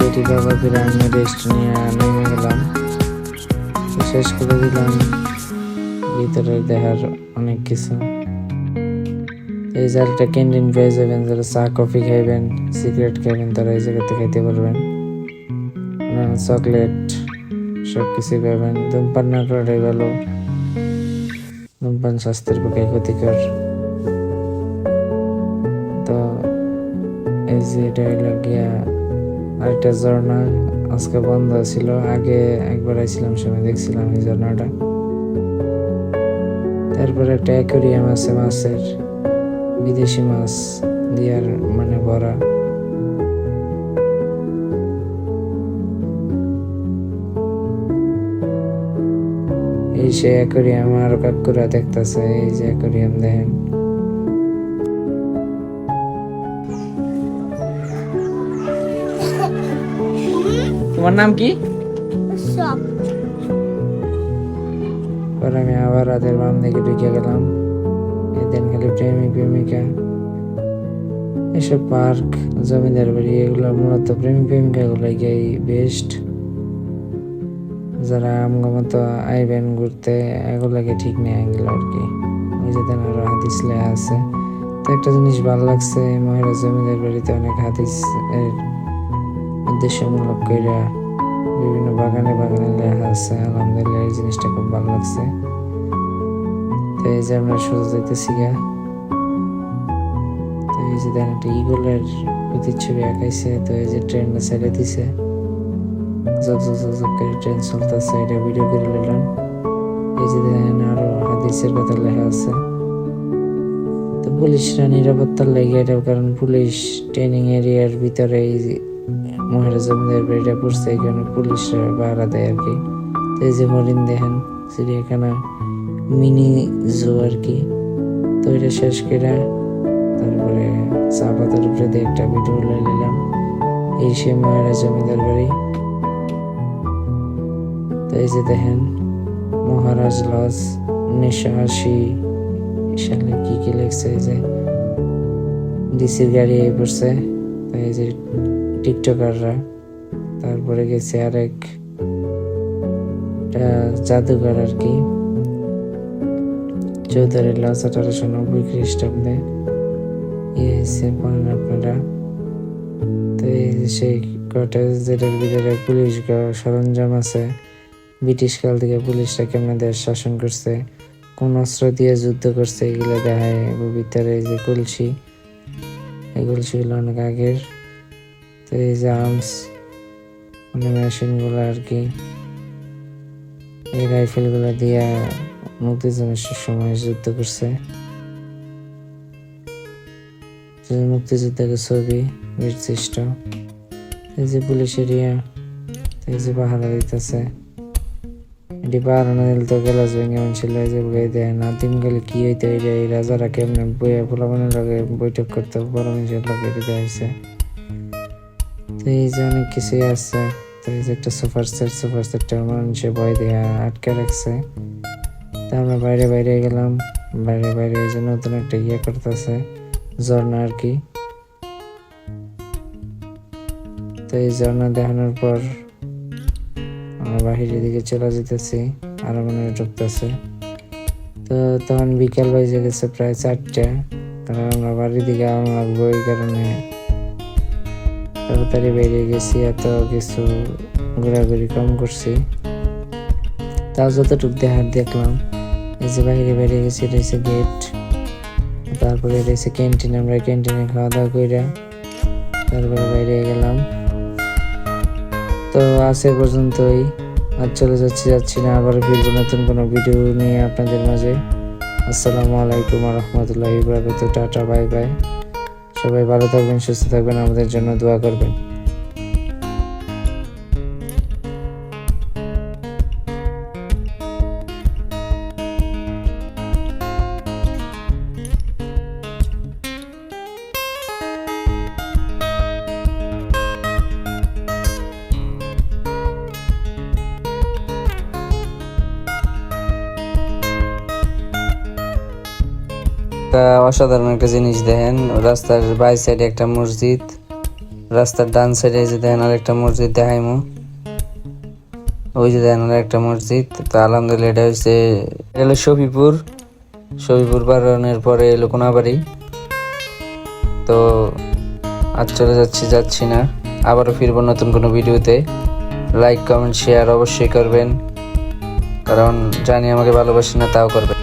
হাঁটি বাবা ফিরে আমি রেস্ট নিয়ে নেমে গেলাম শেষ করে দিলাম ভিতরে দেখার অনেক কিছু। এই জায়গাটা ক্যান্টিন পেয়ে যাবেন, যারা চা, কফি খাইবেন, সিগারেট খাইবেন, তারা এই জায়গাতে খাইতে পারবেন। চকলেট সব কিছু পাবেন। ধূমপান না করাটাই ভালো। ধূমপান স্বাস্থ্যের পক্ষে ক্ষতিকর। তো এই যে এটা হইল গিয়া আরেকটা ঝর্ণা আজকে বন্ধ ছিল, আগে একবার আইছিলাম সময় দেখছিলাম এই ঝর্ণাটা। তারপরে একটা অ্যাকোরিয়াম আছে, মাছের, বিদেশি মাছ দিয়ার মানে ভরা। এই সে অ্যাকোরিয়াম আর কাকুরা দেখতেছে, এই যে অ্যাকোরিয়াম দেখেন। তোমার নাম কি? পরে আমি আবার রাতের বাম দিকে ঢুকে গেলাম। এদিন খালি প্রেমিক প্রেমিকা। এসব পার্ক জমিদার বাড়ি এগুলো মূলত প্রেমিক প্রেমিকা গুলো গিয়ে বেস্ট যারা আমগো মতো আইবেন ঘুরতে এগুলাকে ঠিক নেই এগুলো আর কি। দেন আরও হাদিস লেখা আছে। তো একটা জিনিস ভালো লাগছে মহিলা জমিদার বাড়িতে অনেক হাদিস উদ্দেশ্যমূলক কইরা বিভিন্ন বাগানে বাগানে লেখা আছে, আলহামদুলিল্লাহ এই জিনিসটা খুব ভালো লাগছে। তো এই যে আমরা সোজা যাইতেছি গা। তো এই যে দেখেন একটা ইগলের প্রতিচ্ছবি আঁকাইছে, তো এই যে ট্রেনটা ছেড়ে দিছে। জক জক জক করে ট্রেন চলতেছে, এটা ভিডিও করে নিলাম। এই যে দেখেন আরও হাদিসের কথা লেখা আছে। তো পুলিশরা নিরাপত্তার লেগে এটা, কারণ পুলিশ ট্রেনিং এরিয়ার ভিতরে এই মহিলা জমিদার বাড়িটা পড়ছে এখানে পুলিশরা পাহারা দেয় আর কি। তো এই যে হরিণ দেখেন, চিড়িয়াখানা, মিনি জু আর কি। তো এটা শেষ করে তারপরে চা পাতার উপরে দিয়ে একটা ভিডিও নিলাম। এই সে মহিলা জমিদার বাড়ি। তো এই যে দেখেন, মহারাজ লজ, উনিশশো আশি সালে কি কি লেখছে, এই যে ডিসির গাড়ি এই পড়ছে। তো এই যে টিকটকাররা। তারপরে গেছে আরেক জাদুঘর আর কি। চৌধুরী লস আঠারোশো নব্বই খ্রিস্টাব্দে। ইয়ে পড়েন আপনারা। তো সেই কটেজ যেটার ভিতরে পুলিশ সরঞ্জাম আছে। ব্রিটিশ কাল থেকে পুলিশরা কেমন দেশ শাসন করছে, কোন অস্ত্র দিয়ে যুদ্ধ করছে, এগুলো দেখায় ভিতরে যে কলসি। এই কলসিগুলো অনেক আগের। তো এই যে আর্মস মানে মেশিনগুলো আর কি। এই রাইফেলগুলো দিয়ে মুক্তিযুদ্ধের সময় যুদ্ধ করছে। মুক্তিযোদ্ধাকে ছবি বিশিষ্ট এই যে পুলিশ এরিয়া, এই যে পাহারা দিতেছে। এটি পাহারা না দিলে তো গেলাস ভেঙে ছিল এই যে বই দেয় না। দিন গেলে কি হইতে, এই রাজারা কেমনে বইয়া পোলাপানের লগে বৈঠক করতে বড় মানুষের লগে এটি দেওয়া হয়েছে। তো এই যে অনেক কিছুই আছে। তো এই যে একটা সুপার সেট সুপার সেটটা মানুষে ভয় দিয়ে আটকে রাখছে। তা আমরা বাইরে বাইরে গেলাম। বাইরে বাইরে এই যে নতুন একটা ইয়ে করতেছে, ঝর্ণা আর কি। তো এই ঝর্ণা দেখানোর পর আমরা বাহিরের দিকে চলে যেতেছি আরও মনে ঢুকতেছে। তো তখন বিকাল বাজে গেছে প্রায় চারটা। কারণ আমরা বাড়ির দিকে আম লাগবো এই কারণে তাড়াতাড়ি বেরিয়ে গেছি, এত কিছু ঘোরাঘুরি কম করছি। তাও যতটুকু দেখার দেখলাম, এই যে বাইরে বেরিয়ে গেছি হচ্ছে গেট তারপরে হচ্ছে ক্যান্টিন আমরা ক্যান্টিনে খাওয়া দাওয়া কইরা তারপরে বাইরে গেলাম। তো আজ এ পর্যন্তই। আর চলে যাচ্ছি যাচ্ছি না, আবার ফিরবো নতুন কোনো ভিডিও নিয়ে আপনাদের মাঝে। আসসালামু আলাইকুম রহমতুল্লাহ ইবরাকাত টাটা, বাই বাই। সবাই ভালো থাকবেন সুস্থ থাকবেন আমাদের জন্য দোয়া করবেন। একটা অসাধারণ একটা জিনিস দেখেন। রাস্তার বাই সাইডে একটা মসজিদ, রাস্তার ডান সাইডে যে দেখেন আর একটা মসজিদ দেখাইমু। ওই যে দেখেন আর একটা মসজিদ, তো আলহামদুলিল্লাহ এটা হচ্ছে এটা হলো শফিপুর। শফিপুর বারণের পরে এলো কোনাবাড়ি। তো আজ চলে যাচ্ছি যাচ্ছি না। আবারও ফিরবো নতুন কোনো ভিডিওতে। লাইক কমেন্ট শেয়ার অবশ্যই করবেন। কারণ জানি আমাকে ভালোবাসেন না, তাও করবেন